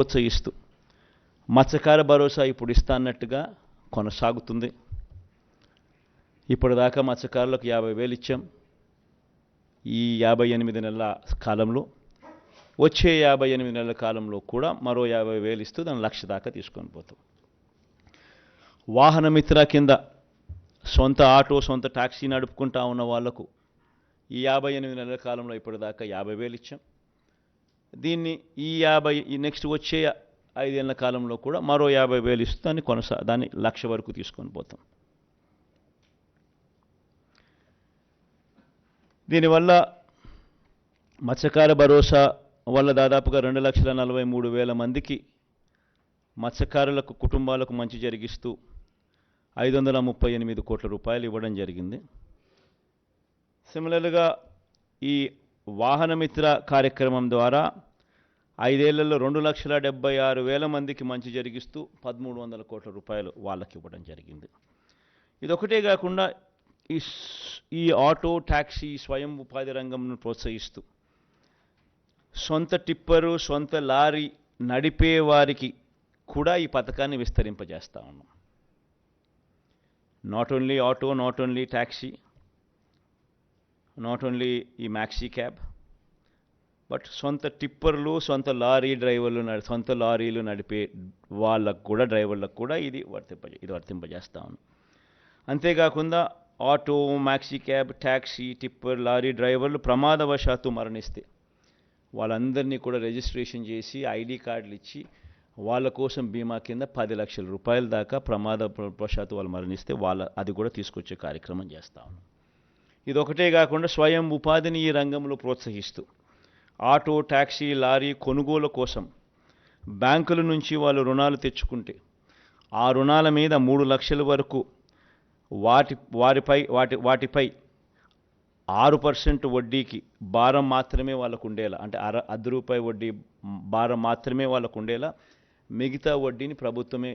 ప్రోత్సహిస్తూ. మత్స్యకార భరోసా ఇప్పుడు ఇస్తా అన్నట్టుగా కొనసాగుతుంది. ఇప్పటిదాకా మత్స్యకారులకు యాభై వేలు ఇచ్చాం. ఈ యాభై ఎనిమిది నెలల కాలంలో వచ్చే యాభై ఎనిమిది నెలల కాలంలో కూడా మరో యాభై వేలు ఇస్తూ దాని లక్ష దాకా తీసుకొని పోతాం. వాహన మిత్ర కింద సొంత ఆటో సొంత టాక్సీ నడుపుకుంటా ఉన్న వాళ్ళకు ఈ యాభై ఎనిమిది నెలల కాలంలో ఇప్పటిదాకా యాభై వేలు ఇచ్చాం. దీన్ని ఈ యాభై ఈ నెక్స్ట్ వచ్చే ఐదేళ్ళ కాలంలో కూడా మరో యాభై వేలు ఇస్తూ దాన్ని కొనసా దాన్ని లక్ష వరకు తీసుకొని పోతాం. దీనివల్ల మత్స్యకార భరోసా వల్ల దాదాపుగా రెండు లక్షల నలభై మూడు వేల మందికి మత్స్యకారులకు కుటుంబాలకు మంచి జరిగిస్తూ ఐదు వందల ముప్పై ఎనిమిది కోట్ల రూపాయలు ఇవ్వడం జరిగింది. సిమిలర్గా ఈ వాహనమిత్ర కార్యక్రమం ద్వారా ఐదేళ్ళలో రెండు లక్షల డెబ్బై ఆరు వేల మందికి మంచి జరిగిస్తూ పదమూడు వందల కోట్ల రూపాయలు వాళ్ళకి ఇవ్వడం జరిగింది. ఇదొకటే కాకుండా ఈ ఈ ఆటో ట్యాక్సీ స్వయం ఉపాధి రంగంను ప్రోత్సహిస్తూ సొంత టిప్పరు సొంత లారీ నడిపే వారికి కూడా ఈ పథకాన్ని విస్తరింపజేస్తా ఉన్నాం. Not only auto not only taxi not only ఈ మ్యాక్సీ క్యాబ్ బట్ సొంత టిప్పర్లు సొంత లారీ డ్రైవర్లు నడి సొంత లారీలు నడిపే వాళ్ళకు కూడా డ్రైవర్లకు కూడా ఇది వర్తింపజే ఇది వర్తింపజేస్తా అంతేకాకుండా auto maxi cab taxi tipper lorry డ్రైవర్లు ప్రమాదవశాత్తు మరణిస్తే వాళ్ళందరినీ కూడా రిజిస్ట్రేషన్ చేసి ఐడి కార్డులు ఇచ్చి వాళ్ళ కోసం బీమా కింద పది లక్షల రూపాయల దాకా ప్రమాదవశాత్తు వాళ్ళు మరణిస్తే వాళ్ళ అది కూడా తీసుకొచ్చే కార్యక్రమం చేస్తా ఇదొకటే కాకుండా స్వయం ఉపాధిని ఈ రంగంలో ప్రోత్సహిస్తూ ఆటో ట్యాక్సీ లారీ కొనుగోలు కోసం బ్యాంకుల నుంచి వాళ్ళు రుణాలు తెచ్చుకుంటే ఆ రుణాల మీద మూడు లక్షల వరకు వాటి వారిపై వాటి వాటిపై ఆరు పర్సెంట్ వడ్డీకి భారం మాత్రమే వాళ్ళకు ఉండేలా అంటే అర అర్ధ రూపాయి వడ్డీ భారం మాత్రమే వాళ్ళకు ఉండేలా మిగతా వడ్డీని ప్రభుత్వమే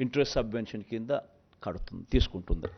ఇంట్రెస్ట్ సబ్వెన్షన్ కింద కడుతుంది తీసుకుంటుంది.